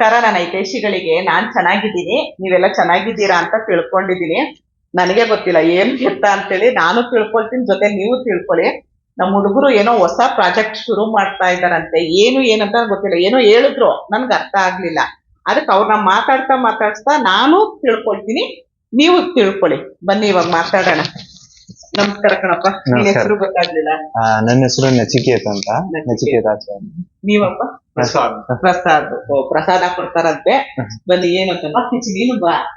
ನಮಸ್ಕಾರ ನನ್ನ ಐಕೇಶಿಗಳಿಗೆ ನಾನ್ ಚೆನ್ನಾಗಿದ್ದೀನಿ ನೀವೆಲ್ಲ ಚೆನ್ನಾಗಿದ್ದೀರಾ ಅಂತ ತಿಳ್ಕೊಂಡಿದ್ದೀನಿ. ನನಗೆ ಗೊತ್ತಿಲ್ಲ ಏನ್ ಅಂತ ಅಂತೇಳಿ ನಾನು ತಿಳ್ಕೊಳ್ತೀನಿ ಜೊತೆ ನೀವು ತಿಳ್ಕೊಳ್ಳಿ. ನಮ್ಮ ಹುಡುಗರು ಏನೋ ಹೊಸ ಪ್ರಾಜೆಕ್ಟ್ ಶುರು ಮಾಡ್ತಾ ಇದಾರಂತೆ ಏನು ಏನಂತ ಗೊತ್ತಿಲ್ಲ ಏನೋ ಹೇಳಿದ್ರು ನನ್ಗೆ ಅರ್ಥ ಆಗ್ಲಿಲ್ಲ. ಅದಕ್ಕೆ ಅವ್ರನ್ನ ಮಾತಾಡ್ತಾ ಮಾತಾಡ್ತಾ ನಾನು ತಿಳ್ಕೊಳ್ತೀನಿ ನೀವು ತಿಳ್ಕೊಳ್ಳಿ. ಬನ್ನಿ ಇವಾಗ ಮಾತಾಡೋಣ. ನಮಸ್ಕಾರ ಕಣಪ್ಪ ನನ್ನ. ಹೆಸರು ಗೊತ್ತಾಗ್ಲಿಲ್ಲ. ನನ್ನ ಹೆಸರು ನಚಿಕೇತ್ ಅಂತ ನಚಿಕೇತ್ ಆಚಾರ್ಯ. ನೀವಪ್ಪ? ಪ್ರಸಾದ್. ಪ್ರಸಾದ್. ಪ್ರಸಾದ ಕೊಡ್ತಾರಂತೆ. ಬನ್ನಿ ಏನಂತ ಕಿಚಿ ನೀನು ಬಾ.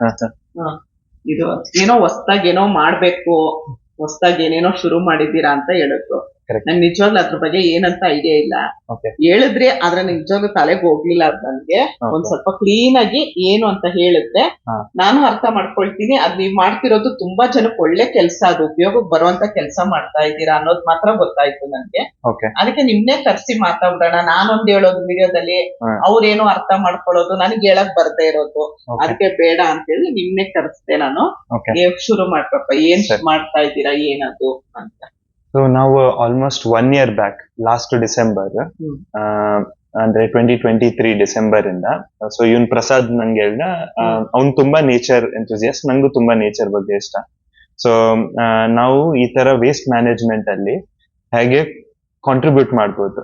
ಇದು ಏನೋ ಹೊಸ್ದಾಗ್ ಏನೋ ಮಾಡ್ಬೇಕು ಹೊಸ್ದಾಗ್ ಏನೇನೋ ಶುರು ಮಾಡಿದ್ದೀರಾ ಅಂತ ಹೇಳಿದ್ರು. Correct. ನನ್ ನಿಜವಾಗ್ಲೂ ಅದ್ರ ಬಗ್ಗೆ ಏನಂತ ಐಡಿಯಾ ಇಲ್ಲ. Okay. ಹೇಳಿದ್ರೆ ಆದ್ರೆ ನಿಜವಾಗ್ಲೂ ತಲೆಗೆ ಹೋಗ್ಲಿಲ್ಲ ಅದ್ ನನ್ಗೆ Okay. ಒಂದ್ ಸ್ವಲ್ಪ ಕ್ಲೀನ್ ಆಗಿ ಏನು ಅಂತ ಹೇಳಿದ್ರೆ ಹಾ. ನಾನು ಅರ್ಥ ಮಾಡ್ಕೊಳ್ತೀನಿ. ಅದ್ ನೀವ್ ಮಾಡ್ತಿರೋದು ತುಂಬಾ ಜನಕ್ಕೆ ಒಳ್ಳೆ ಕೆಲ್ಸ. ಅದು ಉಪಯೋಗಕ್ಕೆ ಬರುವಂತ ಕೆಲಸ ಮಾಡ್ತಾ ಇದ್ದೀರಾ ಅನ್ನೋದು ಮಾತ್ರ ಗೊತ್ತಾಯ್ತು ನನ್ಗೆ ಓಕೆ ಅದಕ್ಕೆ ನಿಮ್ನೆ ಕರ್ಸಿ ಮಾತಾಡೋಣ ನಾನೊಂದ್ ಹೇಳೋದು ವಿಡಿಯೋದಲ್ಲಿ ಅವ್ರೇನು ಅವ್ರೇನೋ ಅರ್ಥ ಮಾಡ್ಕೊಳ್ಳೋದು ನನಗೆ ಹೇಳಕ್ ಬರ್ದೇ ಇರೋದು. ಓಕೆ ಅದಕ್ಕೆ ಬೇಡ ಅಂತೇಳಿ ನಿಮ್ನೆ ಕರ್ಸ್ದೆ ನಾನು. ಓಕೆ ನೀವು ಶುರು ಮಾಡ್ಬೇಕ ಏನ್ ಸರಿ. ಮಾಡ್ತಾ ಇದ್ದೀರಾ? ಏನದು ಅಂತ. ಸೊ ನಾವು almost one year back last December. ಅಂದ್ರೆ ಟ್ವೆಂಟಿ ಟ್ವೆಂಟಿ ತ್ರೀ ಡಿಸೆಂಬರ್ ಇಂದ. ಸೊ ಇವನ್ ಪ್ರಸಾದ್ ನಂಗೆ ಹೇಳ್ದ ಅವ್ನ್ ತುಂಬಾ ನೇಚರ್ ಎಂಥೂಸಿಯಸ್ ನಂಗೂ ತುಂಬಾ ನೇಚರ್ ಬಗ್ಗೆ ಇಷ್ಟ. ಸೊ ನಾವು ಈ ತರ ವೇಸ್ಟ್ ಮ್ಯಾನೇಜ್ಮೆಂಟ್ ಅಲ್ಲಿ ಹೇಗೆ ಕಾಂಟ್ರಿಬ್ಯೂಟ್ ಮಾಡ್ಬೋದು.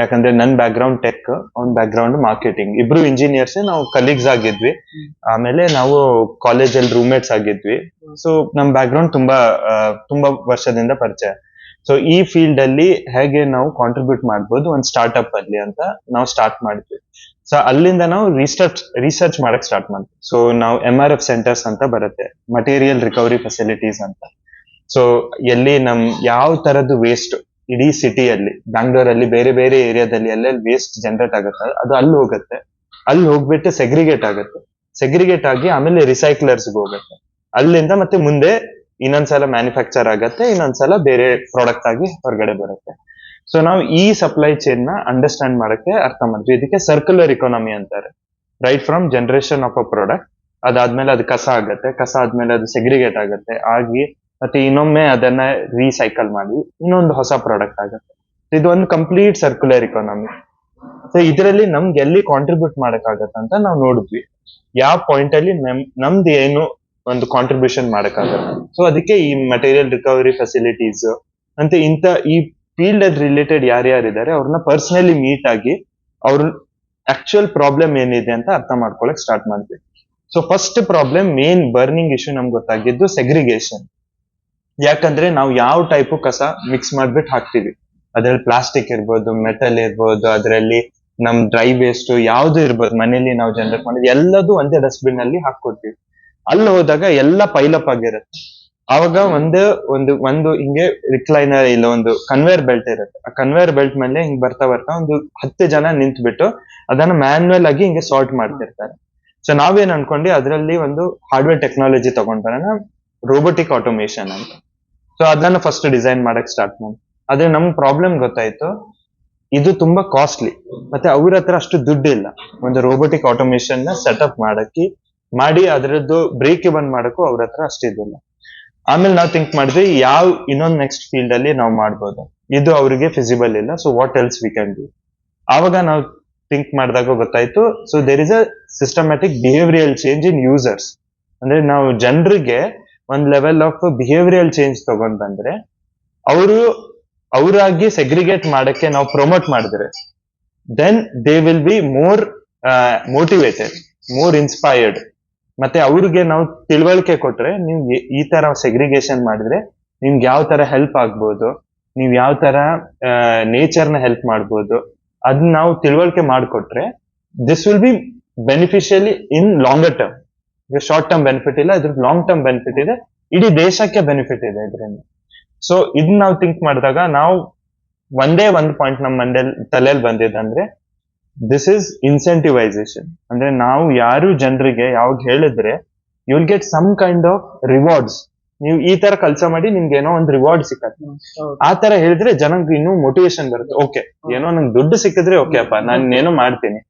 ಯಾಕಂದ್ರೆ ನನ್ ಬ್ಯಾಕ್ ಗ್ರೌಂಡ್ ಟೆಕ್ ಅವ್ನ್ ಬ್ಯಾಕ್ ಗ್ರೌಂಡ್ ಮಾರ್ಕೆಟಿಂಗ್ ಇಬ್ರು ಇಂಜಿನಿಯರ್ಸ್ ನಾವು ಕಲೀಗ್ಸ್ ಆಗಿದ್ವಿ. ಆಮೇಲೆ ನಾವು ಕಾಲೇಜಲ್ಲಿ ರೂಮ್ಮೇಟ್ಸ್ ಆಗಿದ್ವಿ. ಸೊ ನಮ್ ಬ್ಯಾಕ್ ಗ್ರೌಂಡ್ ತುಂಬಾ ತುಂಬಾ ವರ್ಷದಿಂದ ಪರಿಚಯ. ಸೊ ಈ ಫೀಲ್ಡ್ ಅಲ್ಲಿ ಹೇಗೆ ನಾವು ಕಾಂಟ್ರಿಬ್ಯೂಟ್ ಮಾಡ್ಬೋದು ಒಂದು ಸ್ಟಾರ್ಟ್ಅಪ್ ಅಲ್ಲಿ ಅಂತ ನಾವು ಸ್ಟಾರ್ಟ್ ಮಾಡಿದ್ವಿ. ಸೊ ಅಲ್ಲಿಂದ ನಾವು ರಿಸರ್ಚ್ ರಿಸರ್ಚ್ ಮಾಡಕ್ ಸ್ಟಾರ್ಟ್ ಮಾಡ್ತೀವಿ ಸೊ ನಾವು ಎಂ ಆರ್ ಎಫ್ ಸೆಂಟರ್ಸ್ ಅಂತ ಬರುತ್ತೆ ಮಟೀರಿಯಲ್ ರಿಕವರಿ ಫೆಸಿಲಿಟೀಸ್ ಅಂತ. ಸೊ ಎಲ್ಲಿ ನಮ್ ಯಾವ ತರದ್ದು ವೇಸ್ಟ್ ಇಡೀ ಸಿಟಿಯಲ್ಲಿ ಬ್ಯಾಂಗ್ಳೂರಲ್ಲಿ ಬೇರೆ ಬೇರೆ ಏರಿಯಾದಲ್ಲಿ ಎಲ್ಲೆಲ್ಲಿ ವೇಸ್ಟ್ ಜನರೇಟ್ ಆಗುತ್ತೆ ಅದು ಅಲ್ಲಿ ಹೋಗುತ್ತೆ. ಅಲ್ಲಿ ಹೋಗ್ಬಿಟ್ಟು ಸೆಗ್ರಿಗೇಟ್ ಆಗುತ್ತೆ. ಸೆಗ್ರಿಗೇಟ್ ಆಗಿ ಆಮೇಲೆ ರಿಸೈಕ್ಲರ್ಸ್ಗೆ ಹೋಗುತ್ತೆ. ಅಲ್ಲಿಂದ ಮತ್ತೆ ಮುಂದೆ ಇನ್ನೊಂದ್ಸಲ ಮ್ಯಾನುಫ್ಯಾಕ್ಚರ್ ಆಗತ್ತೆ, ಇನ್ನೊಂದ್ಸಲ ಬೇರೆ ಪ್ರಾಡಕ್ಟ್ ಆಗಿ ಹೊರಗಡೆ ಬರುತ್ತೆ. ಸೊ ನಾವು ಈ ಸಪ್ಲೈ ಚೈನ್ನ ಅಂಡರ್ಸ್ಟ್ಯಾಂಡ್ ಮಾಡಕ್ಕೆ ಅರ್ಥ ಮಾಡಿದ್ವಿ ಇದಕ್ಕೆ ಸರ್ಕ್ಯುಲರ್ ಇಕಾನಮಿ ಅಂತಾರೆ. Right from generation of a product ಅದಾದ್ಮೇಲೆ ಅದು ಕಸ ಆಗತ್ತೆ, ಕಸ ಆದ್ಮೇಲೆ ಅದು ಸೆಗ್ರಿಗೇಟ್ ಆಗತ್ತೆ, ಆಗಿ ಮತ್ತೆ ಇನ್ನೊಮ್ಮೆ ಅದನ್ನ ರೀಸೈಕಲ್ ಮಾಡಿ ಇನ್ನೊಂದು ಹೊಸ ಪ್ರಾಡಕ್ಟ್ ಆಗುತ್ತೆ. ಇದು ಒಂದು ಕಂಪ್ಲೀಟ್ ಸರ್ಕ್ಯುಲರ್ ಇಕೋನಮಿ ಸೊ ಇದರಲ್ಲಿ ನಮ್ಗೆ ಎಲ್ಲಿ ಕಾಂಟ್ರಿಬ್ಯೂಟ್ ಮಾಡಕ್ಕಾಗತ್ತೆ ಅಂತ ನಾವು ನೋಡಿದ್ವಿ. ಯಾವ ಪಾಯಿಂಟ್ ಅಲ್ಲಿ ನಮ್, ನಮ್ದು ಏನು ಒಂದು ಕಾಂಟ್ರಿಬ್ಯೂಷನ್ ಮಾಡಕ್ಕಾಗಲ್ಲ. ಸೊ ಅದಕ್ಕೆ ಈ ಮಟೀರಿಯಲ್ ರಿಕವರಿ ಫೆಸಿಲಿಟೀಸ್ ಅಂತ ಇಂತ ಈ ಫೀಲ್ಡ್ ಅಲ್ಲಿ ರಿಲೇಟೆಡ್ ಯಾರ್ಯಾರಿದ್ದಾರೆ, ಅವ್ರನ್ನ ಪರ್ಸನಲಿ ಮೀಟ್ ಆಗಿ ಅವ್ರ ಆಕ್ಚುಯಲ್ ಪ್ರಾಬ್ಲಮ್ ಏನಿದೆ ಅಂತ ಅರ್ಥ ಮಾಡ್ಕೊಳಕ್ ಸ್ಟಾರ್ಟ್ ಮಾಡ್ತೀವಿ. So first problem main burning issue ನಮ್ಗೆ ಗೊತ್ತಾಗಿದ್ದು ಸೆಗ್ರಿಗೇಷನ್ ಯಾಕಂದ್ರೆ ನಾವು ಯಾವ ಟೈಪ್ ಕಸ ಮಿಕ್ಸ್ ಮಾಡ್ಬಿಟ್ಟು ಹಾಕ್ತಿವಿ. ಅದ್ರಲ್ಲಿ ಪ್ಲಾಸ್ಟಿಕ್ ಇರ್ಬೋದು ಮೆಟಲ್ ಇರ್ಬೋದು, ಅದರಲ್ಲಿ ನಮ್ ಡ್ರೈ ವೇಸ್ಟ್ ಯಾವ್ದು ಇರ್ಬೋದು, ಮನೇಲಿ ನಾವು ಜನರೇಟ್ ಮಾಡೋದು ಎಲ್ಲದೂ ಒಂದೇ ಡಸ್ಟ್ಬಿನ್ ಅಲ್ಲಿ ಹಾಕೊಡ್ತೀವಿ ಅಲ್ಲಿ ಹೋದಾಗ ಎಲ್ಲ ಪೈಲಪ್ ಆಗಿರುತ್ತೆ. ಅವಾಗ ಒಂದು ಒಂದು ಒಂದು ಹಿಂಗೆ ರಿಕ್ಲೈನರ್ ಇಲ್ಲ ಒಂದು ಕನ್ವೇರ್ ಬೆಲ್ಟ್ ಇರುತ್ತೆ. ಆ ಕನ್ವೇರ್ ಬೆಲ್ಟ್ ಮೇಲೆ ಹಿಂಗ್ ಬರ್ತಾ ಬರ್ತಾ ಒಂದು ಹತ್ತು ಜನ ನಿಂತ್ಬಿಟ್ಟು ಅದನ್ನ ಮ್ಯಾನ್ಯಲ್ ಆಗಿ ಹಿಂಗೆ ಸಾರ್ಟ್ ಮಾಡ್ತಿರ್ತಾರೆ. ಸೊ ನಾವೇನ್ ಅನ್ಕೊಂಡಿ ಅದರಲ್ಲಿ ಒಂದು ಹಾರ್ಡ್ವೇರ್ ಟೆಕ್ನಾಲಜಿ ತಗೊಂಡ್ ಬರೋಣ ರೋಬೋಟಿಕ್ ಆಟೋಮೇಶನ್ ಅಂತ. ಸೊ ಅದನ್ನ ಫಸ್ಟ್ ಡಿಸೈನ್ ಮಾಡಕ್ ಸ್ಟಾರ್ಟ್ ಮಾಡಿ ಆದ್ರೆ ನಮ್ ಪ್ರಾಬ್ಲಮ್ ಗೊತ್ತಾಯ್ತು, ಇದು ತುಂಬಾ ಕಾಸ್ಟ್ಲಿ ಮತ್ತೆ ಅವ್ರ ಹತ್ರ ಅಷ್ಟು ದುಡ್ಡು ಇಲ್ಲ ಒಂದು ರೋಬೋಟಿಕ್ ಆಟೋಮೇಶನ್ನ ಸೆಟಪ್ ಮಾಡಕ್ಕೆ ಮಾಡಿ ಅದರದ್ದು ಬ್ರೇಕ್ ಬಂದ್ ಮಾಡಕ್ಕೂ ಅವ್ರ ಹತ್ರ ಅಷ್ಟಿದ್ದಿಲ್ಲ ಆಮೇಲೆ ನಾವು ಥಿಂಕ್ ಮಾಡಿದ್ವಿ, ಯಾವ ಇನ್ನೊಂದು ನೆಕ್ಸ್ಟ್ ಫೀಲ್ಡ್ ಅಲ್ಲಿ ನಾವು ಮಾಡ್ಬೋದು? ಇದು ಅವರಿಗೆ ಫಿಸಿಬಲ್ ಇಲ್ಲ so what else we can do ಆವಾಗ ನಾವು ಥಿಂಕ್ ಮಾಡಿದಾಗ ಗೊತ್ತಾಯ್ತು so there is a systematic behavioural change in users ಅಂದ್ರೆ ನಾವು ಜನರಿಗೆ ಒಂದ್ ಲೆವೆಲ್ ಆಫ್ ಬಿಹೇವಿಯಲ್ ಚೇಂಜ್ ತಗೊಂಡ್ ಬಂದ್ರೆ, ಅವರು ಅವರಾಗಿ ಸೆಗ್ರಿಗೇಟ್ ಮಾಡಕ್ಕೆ ನಾವು ಪ್ರಮೋಟ್ ಮಾಡಿದ್ರೆ then they will be more motivated more inspired ಮತ್ತೆ ಅವ್ರಿಗೆ ನಾವು ತಿಳುವಳಿಕೆ ಕೊಟ್ರೆ ನೀವು ಈ ತರ ಸೆಗ್ರಿಗೇಷನ್ ಮಾಡಿದ್ರೆ ನಿಮ್ಗೆ ಯಾವ ತರ ಹೆಲ್ಪ್ ಆಗ್ಬೋದು, ನೀವ್ ಯಾವ ತರ ನೇಚರ್ನ ಹೆಲ್ಪ್ ಮಾಡ್ಬೋದು ಅದನ್ನ ನಾವು ತಿಳುವಳಿಕೆ ಮಾಡಿಕೊಟ್ರೆ this will be beneficially in longer term short term benefit ಇಲ್ಲ ಇದ್ರ ಲಾಂಗ್ ಟರ್ಮ್ ಬೆನಿಫಿಟ್ ಇದೆ, ಇಡೀ ದೇಶಕ್ಕೆ ಬೆನಿಫಿಟ್ ಇದೆ ಇದರಿಂದ. ಸೊ ಇದನ್ನ ನಾವು ಥಿಂಕ್ ಮಾಡಿದಾಗ ನಾವು ಒಂದೇ ಒಂದು ಪಾಯಿಂಟ್ ನಮ್ಮ ಮಂಡ್ಯಲ್ಲಿ ತಲೆಯಲ್ಲಿ ಬಂದಿದ್ದಂದ್ರೆ ದಿಸ್ ಇಸ್ ಇನ್ಸೆಂಟಿವೈಸೇಷನ್ ಅಂದ್ರೆ ನಾವು ಯಾರು ಜನರಿಗೆ ಯಾವಾಗ ಹೇಳಿದ್ರೆ you will get some kind of rewards ನೀವು ಈ ತರ ಕೆಲಸ ಮಾಡಿ ನಿಮ್ಗೆ ಏನೋ ಒಂದು ರಿವಾರ್ಡ್ ಸಿಕ್ಕತ್ತೆ. ಆ ತರ ಹೇಳಿದ್ರೆ ಜನಕ್ಕೆ ಇನ್ನೂ ಮೋಟಿವೇಶನ್ ಬರುತ್ತೆ. ಓಕೆ ಏನೋ ನಂಗೆ ದುಡ್ಡು ಸಿಕ್ಕಿದ್ರೆ ಓಕೆ ಅಪ್ಪ ನಾನು ಏನೋ ಮಾಡ್ತೀನಿ.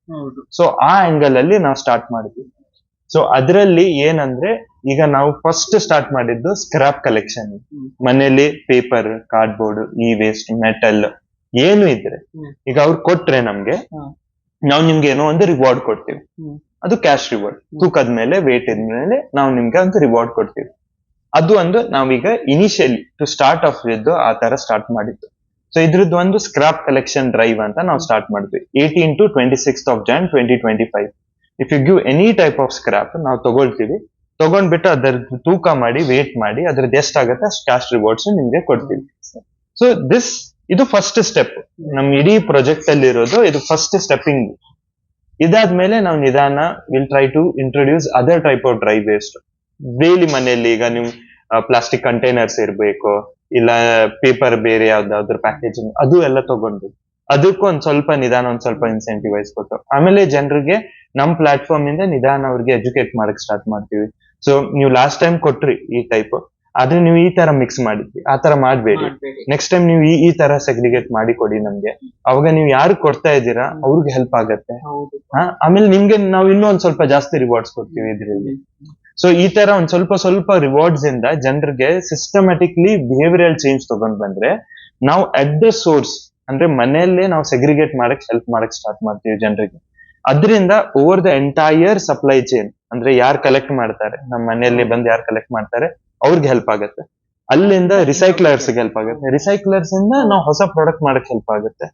ಸೊ ಆ ಆಂಗಲ್ ಅಲ್ಲಿ ನಾವು ಸ್ಟಾರ್ಟ್ ಮಾಡಿದ್ವಿ. ಸೊ ಅದರಲ್ಲಿ ಏನಂದ್ರೆ ಈಗ ನಾವು ಫಸ್ಟ್ ಸ್ಟಾರ್ಟ್ ಮಾಡಿದ್ದು ಸ್ಕ್ರಾಪ್ ಕಲೆಕ್ಷನ್. ಮನೆಯಲ್ಲಿ paper cardboard e waste metal ಏನು ಇದ್ರೆ. ಈಗ ಅವ್ರು ಕೊಟ್ರೆ ನಮ್ಗೆ. ನಾವು ನಿಮ್ಗೆ ಏನೋ ಒಂದು ರಿವಾರ್ಡ್ ಕೊಡ್ತೀವಿ. ಅದು ಕ್ಯಾಶ್ ರಿವಾರ್ಡ್ ತೂಕದ ಮೇಲೆ ವೇಟ್ ಮೇಲೆ ನಾವು ನಿಮ್ಗೆ ಒಂದು ರಿವಾರ್ಡ್ ಕೊಡ್ತೀವಿ. ಅದು ಒಂದು ನಾವೀಗ initially to start off with ಆ ತರ ಸ್ಟಾರ್ಟ್ ಮಾಡಿದ್ದು. ಸೊ ಇದ್ರದ್ದು ಒಂದು ಸ್ಕ್ರಾಪ್ ಕಲೆಕ್ಷನ್ ಡ್ರೈವ್ ಅಂತ ನಾವು ಸ್ಟಾರ್ಟ್ ಮಾಡಿದ್ವಿ. Eighteen to twenty six of Jan twenty twenty five if you give any type of scrap ನಾವು ತಗೊಳ್ತೀವಿ. ತಗೊಂಡ್ಬಿಟ್ಟು ಅದರ ತೂಕ ಮಾಡಿ ವೇಟ್ ಮಾಡಿ ಅದ್ರದ್ದು ಎಷ್ಟಾಗತ್ತೆ ಅಷ್ಟು ಕ್ಯಾಶ್ ರಿವಾರ್ಡ್ಸ್ ನಿಮ್ಗೆ ಕೊಡ್ತೀವಿ. ಸೊ ದಿಸ್ ಇದು ಫಸ್ಟ್ ಸ್ಟೆಪ್ ನಮ್ ಇಡೀ ಪ್ರಾಜೆಕ್ಟ್ ಅಲ್ಲಿ ಇರೋದು ಇದು ಫಸ್ಟ್ ಸ್ಟೆಪ್ಪಿಂಗ್ ಇದಾದ್ಮೇಲೆ ನಾವು ನಿಧಾನ will try to introduce other type of dry waste daily ಮನೆಯಲ್ಲಿ ಈಗ ನೀವು ಪ್ಲಾಸ್ಟಿಕ್ ಕಂಟೈನರ್ಸ್ ಇರಬೇಕು, ಇಲ್ಲ ಪೇಪರ್ ಬೇರೆ ಯಾವ್ದಾದ್ರು ಪ್ಯಾಕೇಜಿಂಗ್ ಅದು ಎಲ್ಲ ತಗೊಂಡು. ಅದಕ್ಕೂ ಒಂದ್ ಸ್ವಲ್ಪ ನಿಧಾನ, ಒಂದ್ ಸ್ವಲ್ಪ ಇನ್ಸೆಂಟಿವೈಸ್ ಕೊಟ್ಟು. ಆಮೇಲೆ ಜನರಿಗೆ ನಮ್ ಪ್ಲಾಟ್ಫಾರ್ಮ್ ಇಂದ ನಿಧಾನ ಅವ್ರಿಗೆ ಎಜುಕೇಟ್ ಮಾಡಕ್ ಸ್ಟಾರ್ಟ್ ಮಾಡ್ತೀವಿ. ಸೊ ನೀವು ಲಾಸ್ಟ್ ಟೈಮ್ ಕೊಟ್ರಿ ಈ ಟೈಪ್ ಆದ್ರೆ ನೀವು ಈ ತರ ಮಿಕ್ಸ್ ಮಾಡಿದ್ವಿ ಆ ತರ ಮಾಡ್ಬೇಡಿ. ನೆಕ್ಸ್ಟ್ ಟೈಮ್ ನೀವು ಈ ಈ ತರ ಸೆಗ್ರಿಗೇಟ್ ಮಾಡಿ ಕೊಡಿ ನಮ್ಗೆ. ಅವಾಗ ನೀವು ಯಾರು ಕೊಡ್ತಾ ಇದ್ದೀರಾ ಅವ್ರಿಗೆ ಹೆಲ್ಪ್ ಆಗತ್ತೆ. ಆಮೇಲೆ ನಿಮ್ಗೆ ನಾವು ಇನ್ನೂ ಒಂದ್ ಸ್ವಲ್ಪ ಜಾಸ್ತಿ ರಿವಾರ್ಡ್ಸ್ ಕೊಡ್ತೀವಿ ಇದ್ರಲ್ಲಿ. ಸೊ ಈ ತರ ಒಂದ್ ಸ್ವಲ್ಪ ಸ್ವಲ್ಪ ರಿವಾರ್ಡ್ಸ್ ಇಂದ ಜನರಿಗೆ ಸಿಸ್ಟಮ್ಯಾಟಿಕ್ಲಿ ಬಿಹೇವಿಯರ್ ಚೇಂಜ್ ತಗೊಂಡ್ ಬಂದ್ರೆ ನಾವು ಅಟ್ ದ ಸೋರ್ಸ್ ಅಂದ್ರೆ ಮನೆಯಲ್ಲೇ ನಾವು ಸೆಗ್ರಿಗೇಟ್ ಮಾಡಕ್ ಹೆಲ್ಪ್ ಮಾಡಕ್ ಸ್ಟಾರ್ಟ್ ಮಾಡ್ತೀವಿ ಜನರಿಗೆ. ಅದರಿಂದ over the entire supply chain ಅಂದ್ರೆ ಯಾರು ಕಲೆಕ್ಟ್ ಮಾಡ್ತಾರೆ ನಮ್ಮ ಮನೆಯಲ್ಲಿ ಬಂದು ಯಾರು ಕಲೆಕ್ಟ್ ಮಾಡ್ತಾರೆ ಅವ್ರಿಗೆ ಹೆಲ್ಪ್ ಆಗುತ್ತೆ. ಅಲ್ಲಿಂದ ರಿಸೈಕ್ಲರ್ಸ್ ಹೆಲ್ಪ್ ಆಗುತ್ತೆ. ರಿಸೈಕ್ಲರ್ಸ್ ಇಂದ ನಾವು ಹೊಸ ಪ್ರಾಡಕ್ಟ್ ಮಾಡಕ್ ಹೆಲ್ಪ್ ಆಗುತ್ತೆ.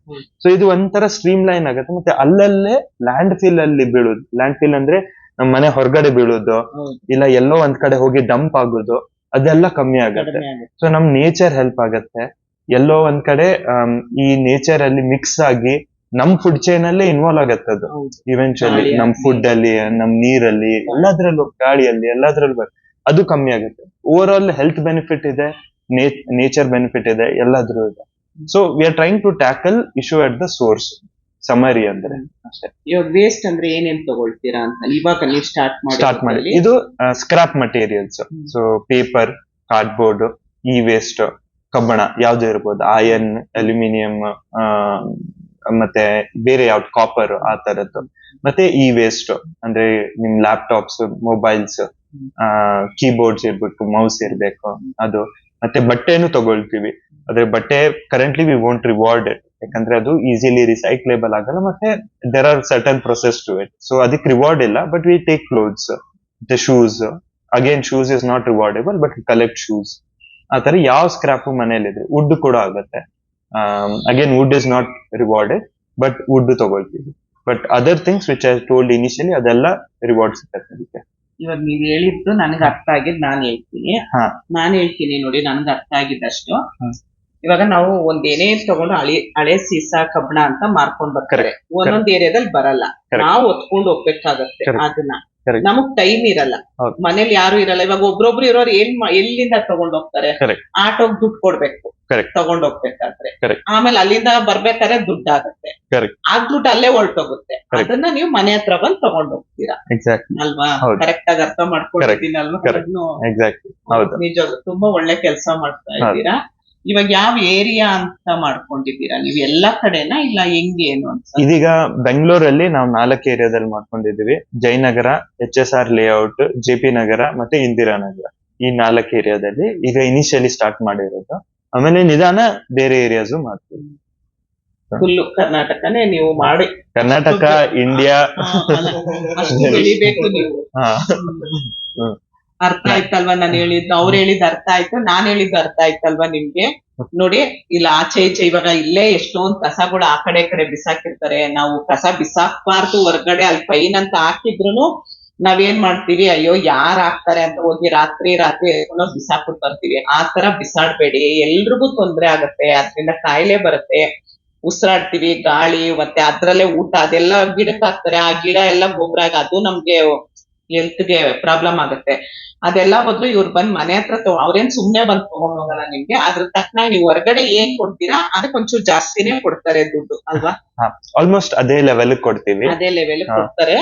ಸೊ ಇದು ಒಂಥರ ಸ್ಟ್ರೀಮ್ ಲೈನ್ ಆಗುತ್ತೆ. ಮತ್ತೆ ಅಲ್ಲಲ್ಲೇ ಲ್ಯಾಂಡ್ ಫಿಲ್ ಅಲ್ಲಿ ಬೀಳೋದು ಲ್ಯಾಂಡ್ ಫಿಲ್ ಅಂದ್ರೆ ನಮ್ಮ ಮನೆ ಹೊರಗಡೆ ಬೀಳೋದು ಇಲ್ಲ ಎಲ್ಲೋ ಒಂದ್ ಕಡೆ ಹೋಗಿ ಡಂಪ್ ಆಗೋದು ಅದೆಲ್ಲ ಕಮ್ಮಿ ಆಗುತ್ತೆ. ಸೊ ನಮ್ ನೇಚರ್ ಹೆಲ್ಪ್ ಆಗತ್ತೆ. ಎಲ್ಲೋ ಒಂದ್ ಕಡೆ ಈ ನೇಚರ್ ಅಲ್ಲಿ ಮಿಕ್ಸ್ ಆಗಿ ನಮ್ ಫುಡ್ ಚೈನ್ ಅಲ್ಲೇ ಇನ್ವಾಲ್ವ್ ಆಗತ್ತೆ ಅದು. ಇವೆಂಚುಲಿ ನಮ್ ಫುಡ್ ಅಲ್ಲಿ ನಮ್ ನೀರಲ್ಲಿ ಎಲ್ಲದ್ರಲ್ಲೂ ಗಾಳಿಯಲ್ಲಿ ಎಲ್ಲದ್ರಲ್ಲೂ ಬರ್- ಅದು ಕಮ್ಮಿ ಆಗುತ್ತೆ. ಓವರ್ ಆಲ್ ಹೆಲ್ತ್ ಬೆನಿಫಿಟ್ ಇದೆ ನೇಚರ್ ಬೆನಿಫಿಟ್ ಇದೆ ಎಲ್ಲಾದ್ರೂ ಇದೆ. So we are trying to tackle issue at the source summary ಅಂದ್ರೆ. ಅಷ್ಟೇ. ಇವಾಗ ವೇಸ್ಟ್ ಅಂದ್ರೆ ಏನೇನ್ ತಗೊಳ್ತೀರಾ ಅಂತ. ಇವಾಗ ನೀವು ಸ್ಟಾರ್ಟ್ ಮಾಡಿ ಸ್ಟಾರ್ಟ್ ಮಾಡಿ. ಇದು scrap materials. So paper cardboard e waste ಕಬ್ಬಣ ಯಾವ್ದು ಇರ್ಬೋದು? ಐರನ್ ಅಲ್ಯೂಮಿನಿಯಂ ಮತ್ತೆ ಬೇರೆ ಯಾವ್ದು? ಕಾಪರ್ ಆ ತರದ್ದು. ಮತ್ತೆ ಇ ವೇಸ್ಟ್ ಅಂದ್ರೆ ನಿಮ್ ಲ್ಯಾಪ್ಟಾಪ್ಸ್ ಮೊಬೈಲ್ಸ್ ಕೀಬೋರ್ಡ್ಸ್ ಇರ್ಬೇಕು ಮೌಸ್ ಇರ್ಬೇಕು, ಅದು. ಮತ್ತೆ ಬಟ್ಟೆನು ತಗೊಳ್ತೀವಿ. ಆದ್ರೆ ಬಟ್ಟೆ ಕರೆಂಟ್ಲಿ ವಿ ವಾಂಟ್ ರಿವಾರ್ಡ್ ಯಾಕಂದ್ರೆ ಅದು ಈಸಿಲಿ ರಿಸೈಕ್ಲೇಬಲ್ ಆಗಲ್ಲ, ಮತ್ತೆ there are certain process to it so ಅದಕ್ಕೆ ರಿವಾರ್ಡ್ ಇಲ್ಲ but we take clothes the shoes again shoes is not rewardable but collect shoes ಆ ತರ ಯಾವ ಸ್ಕ್ರಾಪ್ ಮನೇಲಿದೆ ವುಡ್ ಕೂಡ ಆಗುತ್ತೆ. Again wood is not rewarded but wood ತಗೊಳ್ತೀವಿ. But other things which I told initially ಅದೆಲ್ಲ reward ಸಿಗುತ್ತೆ ಅದಕ್ಕೆ. ಇವಾಗ ನೀವ್ ಹೇಳಿದ್ದು ನನಗೆ ಅರ್ಥ ಆಗಿದ್ ನಾನ್ ಹೇಳ್ತೀನಿ ಹಾ. ನಾನ್ ಹೇಳ್ತೀನಿ ನೋಡಿ ನನಗೆ ಅರ್ಥ ಆಗಿದ್ದಷ್ಟು ಹ್ಮ್. ಇವಾಗ ನಾವು ಒಂದ್ ಏನೇ ತಗೊಂಡು ಹಳೆ ಹಳೆ ಸೀಸ ಕಬ್ಬಣ ಅಂತ ಮಾರ್ಕೊಂಡ್ ಬರ್ತಾರೆ Correct. ಒಂದೊಂದ್ ಏರಿಯಾದಲ್ಲಿ ಬರಲ್ಲ Correct. ನಾವು ಹೊತ್ಕೊಂಡು ಹೋಗ್ಬೇಕಾಗತ್ತೆ Correct. ಅದನ್ನ. ನಮಗ್ ಟೈಮ್ ಇರಲ್ಲ. ಮನೇಲಿ ಯಾರು ಇರಲ್ಲ. ಇವಾಗ ಒಬ್ರೊಬ್ರು ಇರೋರು ಏನ್ ಎಲ್ಲಿಂದ ತಗೊಂಡ್ ಹೋಗ್ತಾರೆ. ಆಟೋಗ್ ದುಡ್ಡು ಕೊಡ್ಬೇಕು. ತಗೊಂಡ್ ಹೋಗ್ಬೇಕಾದ್ರೆ. ಆಮೇಲೆ ಅಲ್ಲಿಂದ ಬರ್ಬೇಕಾದ್ರೆ ದುಡ್ಡು ಆಗುತ್ತೆ. ಆ ದುಡ್ಡು ಅಲ್ಲೇ ಹೊರಟೋಗುತ್ತೆ. ಅದನ್ನ ನೀವು ಮನೆ ಹತ್ರ ಬಂದ್ ತಗೊಂಡ್ ಹೋಗ್ತೀರಾ? ಎಕ್ಸಾಕ್ಟ್ ಅಲ್ವಾ? ಕರೆಕ್ಟ್ ಆಗಿ ಅರ್ಥ ಮಾಡ್ಕೊಂಡಿದ್ದೀನಲ್ವಾ ನಿಜ ತುಂಬಾ ಒಳ್ಳೆ ಕೆಲಸ ಮಾಡ್ತಾ ಇದ್ದೀರಾ? ಇವಾಗ ಯಾವ ಏರಿಯಾ ಅಂತ ಮಾಡ್ಕೊಂಡಿದ್ದೀರಾ? ನೀವು ಎಲ್ಲಾ ಕಡೆನಾ ಇಲ್ಲ ಹೆಂಗೆ ಏನು ಅಂತ? ಇದೀಗ ಬೆಂಗಳೂರಲ್ಲಿ ನಾವು ನಾಲ್ಕು ಏರಿಯಾದಲ್ಲಿ ಮಾಡ್ಕೊಂಡಿದೀವಿ Jayanagar H S R layout J P Nagar ಮತ್ತೆ ಇಂದಿರಾನಗರ ಈ ನಾಲ್ಕು ಏರಿಯಾದಲ್ಲಿ ಈಗ ಇನಿಷಿಯಲಿ ಸ್ಟಾರ್ಟ್ ಮಾಡಿರೋದು. ಆಮೇಲೆ ನಿಧಾನ ಬೇರೆ ಏರಿಯಾಸು ಮಾಡ್ತೀವಿ. ಫುಲ್ ಕರ್ನಾಟಕನೇ ನೀವು ಮಾಡಿ. ಕರ್ನಾಟಕ ಇಂಡಿಯಾ ಅಷ್ಟು ಬೆಳಿಬೇಕು ನೀವು. ಹಾ. ಅರ್ಥ ಆಯ್ತಲ್ವಾ ನಾನು ಹೇಳಿದ್ದು? ಅವ್ರು ಹೇಳಿದ್ ಅರ್ಥ ಆಯ್ತು ನಾನ್ ಹೇಳಿದ್ದು ಅರ್ಥ ಆಯ್ತಲ್ವಾ ನಿಮ್ಗೆ? ನೋಡಿ ಇಲ್ಲ ಆಚೆ ಈಚೆ ಇವಾಗ ಇಲ್ಲೇ ಎಷ್ಟೊಂದ್ ಕಸಗಳು ಆ ಕಡೆ ಕಡೆ ಬಿಸಾಕಿರ್ತಾರೆ. ನಾವು ಕಸ ಬಿಸಾಕ್ಬಾರ್ದು ಹೊರ್ಗಡೆ ಅಲ್ಲಿ ಫೈನ್ ಅಂತ ಹಾಕಿದ್ರು ನಾವೇನ್ ಮಾಡ್ತೀವಿ? ಅಯ್ಯೋ ಯಾರ್ ಹಾಕ್ತಾರೆ ಅಂತ ಹೋಗಿ ರಾತ್ರಿ ರಾತ್ರಿ ಎತ್ಕೊಂಡು ಹೋಗ್ ಬಿಸಾಕ್ಬಿಟ್ ಬರ್ತೀವಿ. ಆ ತರ ಬಿಸಾಡ್ಬೇಡಿ. ಎಲ್ರಿಗೂ ತೊಂದ್ರೆ ಆಗತ್ತೆ. ಅದ್ರಿಂದ ಕಾಯಿಲೆ ಬರುತ್ತೆ. ಉಸಿರಾಡ್ತೀವಿ ಗಾಳಿ ಮತ್ತೆ ಅದ್ರಲ್ಲೇ ಊಟ ಅದೆಲ್ಲ ಗಿಡಕ್ಕೆ ಹಾಕ್ತಾರೆ ಆ ಗಿಡ ಎಲ್ಲ ಗೊಬ್ಬರ ಅದು ನಮ್ಗೆ ಹೆಲ್ತ್ಗೆ ಪ್ರಾಬ್ಲಮ್ ಆಗುತ್ತೆ. ಅದೆಲ್ಲ ಬದಲು ಇವ್ರು ಬಂದ್ ಮನೆ ಹತ್ರ ಅವ್ರೇನ್ ಸುಮ್ನೆ ಬಂದ್ ತಗೊಂಡ್ ಹೋಗಲ್ಲ ನಿಮ್ಗೆ ಅದ್ರ ತಕ್ಕನ ನೀವು ಹೊರಗಡೆ ಏನ್ ಕೊಡ್ತೀರಾ ಅದಕ್ಕೆ ಒಂಚೂರು ಜಾಸ್ತಿನೇ ಕೊಡ್ತಾರೆ ದುಡ್ಡು ಅಲ್ವಾ? ಆಲ್ಮೋಸ್ಟ್ ಅದೇ ಲೆವೆಲ್ ಕೊಡ್ತೀವಿ. ಅದೇ ಲೆವೆಲ್. ಕೊಡ್ತಾರೆ.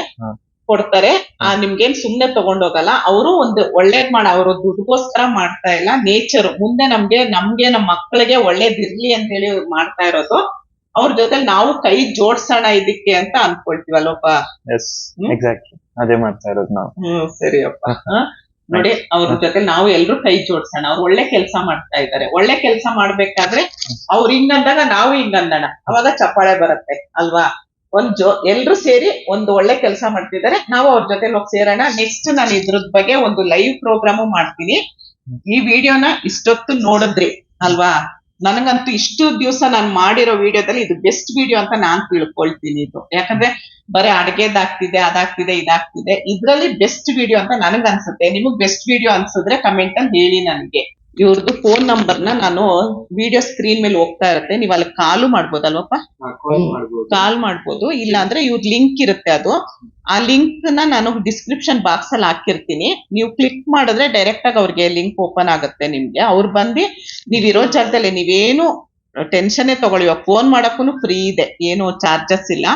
ಕೊಡ್ತಾರೆ. ಆ ನಿಮ್ಗೇನ್ ಸುಮ್ನೆ ತಗೊಂಡೋಗಲ್ಲ ಅವರು ಒಂದು ಒಳ್ಳೇದ್ ಮಾಡ ಅವರು ದುಡ್ಡುಗೋಸ್ಕರ ಮಾಡ್ತಾ ಇಲ್ಲ ನೇಚರ್ ಮುಂದೆ ನಮ್ಗೆ ನಮ್ಗೆ ನಮ್ ಮಕ್ಕಳಿಗೆ ಒಳ್ಳೇದಿರ್ಲಿ ಅಂತ ಹೇಳಿ ಇವ್ರು ಮಾಡ್ತಾ ಇರೋದು. ಅವ್ರ ಜೊತೆ ನಾವು ಕೈ ಜೋಡ್ಸೋಣ ಇದಕ್ಕೆ ಅಂತ ಅನ್ಕೊಳ್ತೀವಲ್ಲಪ್ಪ ಎಸ್. ಎಕ್ಸಾಕ್ಟ್ಲಿ ಅದೇ ಮಾಡ್ತಾ ಇರೋದು ನಾವು. ಹ್ಮ್ ಸರಿಯಪ್ಪ. ನೋಡಿ ಅವ್ರ ಜೊತೆ ನಾವು ಎಲ್ರು ಕೈ ಜೋಡ್ಸೋಣ. ಅವ್ರು ಒಳ್ಳೆ ಕೆಲಸ ಮಾಡ್ತಾ ಇದ್ದಾರೆ ಒಳ್ಳೆ ಕೆಲಸ ಮಾಡ್ಬೇಕಾದ್ರೆ ಅವ್ರು ಹಿಂಗಂದಾಗ ನಾವು ಹಿಂಗಂದಣ. ಅವಾಗ ಚಪ್ಪಾಳೆ ಬರುತ್ತೆ ಅಲ್ವಾ? ಒಂದ್ ಜೋ ಎಲ್ರು ಸೇರಿ ಒಂದು ಒಳ್ಳೆ ಕೆಲಸ ಮಾಡ್ತಿದ್ದಾರೆ ನಾವು ಅವ್ರ ಜೊತೆ ಹೋಗಿ ಸೇರೋಣ. ನೆಕ್ಸ್ಟ್ ನಾನು ಇದ್ರದ್ ಬಗ್ಗೆ ಒಂದು ಲೈವ್ ಪ್ರೋಗ್ರಾಮು ಮಾಡ್ತೀನಿ. ಈ ವಿಡಿಯೋನ ಇಷ್ಟೊತ್ತು ನೋಡಿದ್ರಿ ಅಲ್ವಾ? ನನಗಂತೂ ಇಷ್ಟು ದಿವಸ ನಾನು ಮಾಡಿರೋ ವಿಡಿಯೋದಲ್ಲಿ ಇದು ಬೆಸ್ಟ್ ವಿಡಿಯೋ ಅಂತ ನಾನ್ ತಿಳ್ಕೊಳ್ತೀನಿ ಇದು. ಯಾಕಂದ್ರೆ ಬರೀ ಅಡ್ಗೆದಾಗ್ತಿದೆ, ಅದಾಗ್ತಿದೆ, ಇದಾಗ್ತಿದೆ. ಇದ್ರಲ್ಲಿ ಬೆಸ್ಟ್ ವಿಡಿಯೋ ಅಂತ ನನಗನ್ಸುತ್ತೆ. ನಿಮಗ್ ಬೆಸ್ಟ್ ವಿಡಿಯೋ ಅನ್ಸಿದ್ರೆ ಕಮೆಂಟ್ ಅಲ್ಲಿ ಹೇಳಿ ನನಗೆ. ಇವ್ರದ್ದು ಫೋನ್ ನಂಬರ್ನ ನಾನು ವಿಡಿಯೋ ಸ್ಕ್ರೀನ್ ಮೇಲೆ ಹೋಗ್ತಾ ಇರುತ್ತೆ. ನೀವು ಅಲ್ಲಿ ಕಾಲು ಮಾಡ್ಬೋದಲ್ವಪ್ಪ? ಕಾಲ್ ಮಾಡ್ಬೋದು. ಕಾಲ್ ಮಾಡ್ಬೋದು. ಇಲ್ಲ ಅಂದ್ರೆ ಇವ್ರ ಲಿಂಕ್ ಇರುತ್ತೆ ಅದು. ಆ ಲಿಂಕ್ನ ನಾನು ಡಿಸ್ಕ್ರಿಪ್ಷನ್ ಬಾಕ್ಸ್ ಅಲ್ಲಿ ಹಾಕಿರ್ತೀನಿ. ನೀವು ಕ್ಲಿಕ್ ಮಾಡಿದ್ರೆ ಡೈರೆಕ್ಟ್ ಆಗಿ ಅವ್ರಿಗೆ ಲಿಂಕ್ ಓಪನ್ ಆಗುತ್ತೆ ನಿಮ್ಗೆ. ಅವ್ರು ಬಂದು ನೀವ್ ಇರೋ ಜಾಗದಲ್ಲಿ ನೀವೇನು ಟೆನ್ಷನ್ ತಗೊಳ್ಳಿ. ಫೋನ್ ಮಾಡಕ್ಕೂ ಫ್ರೀ ಇದೆ. ಏನು ಚಾರ್ಜಸ್ ಇಲ್ಲ.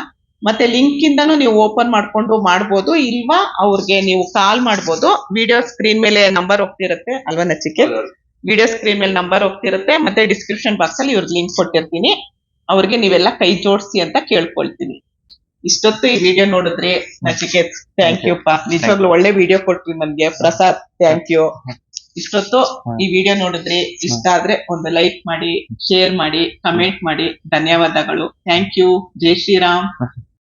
ಮತ್ತೆ ಲಿಂಕ್ ಇಂದನೂ ನೀವು ಓಪನ್ ಮಾಡ್ಕೊಂಡು ಮಾಡ್ಬೋದು. ಇಲ್ವಾ ಅವ್ರಿಗೆ ನೀವು ಕಾಲ್ ಮಾಡ್ಬೋದು. ವಿಡಿಯೋ ಸ್ಕ್ರೀನ್ ಮೇಲೆ ನಂಬರ್ ಹೋಗ್ತಿರುತ್ತೆ. ಅಲ್ವಾ ನಚಿಕೆ? ವಿಡಿಯೋ ಸ್ಕ್ರೀನ್ ಮೇಲೆ ನಂಬರ್ ಹೋಗ್ತಿರುತ್ತೆ ಮತ್ತೆ ಡಿಸ್ಕ್ರಿಪ್ಷನ್ ಬಾಕ್ಸ್ ಅಲ್ಲಿ ಇವ್ರಿಗೆ ಲಿಂಕ್ ಕೊಟ್ಟಿರ್ತೀನಿ. ಅವ್ರಿಗೆ ನೀವೆಲ್ಲ ಕೈ ಜೋಡಿಸಿ ಅಂತ ಕೇಳ್ಕೊಳ್ತೀನಿ. ಇಷ್ಟೊತ್ತು ಈ ವಿಡಿಯೋ ನೋಡಿದ್ರಿ ನಚಿಕೇತ್ ಥ್ಯಾಂಕ್ ಯು ಪಾ ನಿಜವಾಗ್ಲೂ ಒಳ್ಳೆ ವಿಡಿಯೋ ಕೊಟ್ರಿ ನನ್ಗೆ ಪ್ರಸಾದ್ ಥ್ಯಾಂಕ್ ಯು ಇಷ್ಟೊತ್ತು ಈ ವಿಡಿಯೋ ನೋಡಿದ್ರಿ ಇಷ್ಟ ಆದ್ರೆ ಒಂದು ಲೈಕ್ ಮಾಡಿ ಶೇರ್ ಮಾಡಿ ಕಮೆಂಟ್ ಮಾಡಿ. ಧನ್ಯವಾದಗಳು. ಥ್ಯಾಂಕ್ ಯು ಜೈ ಶ್ರೀರಾಮ್.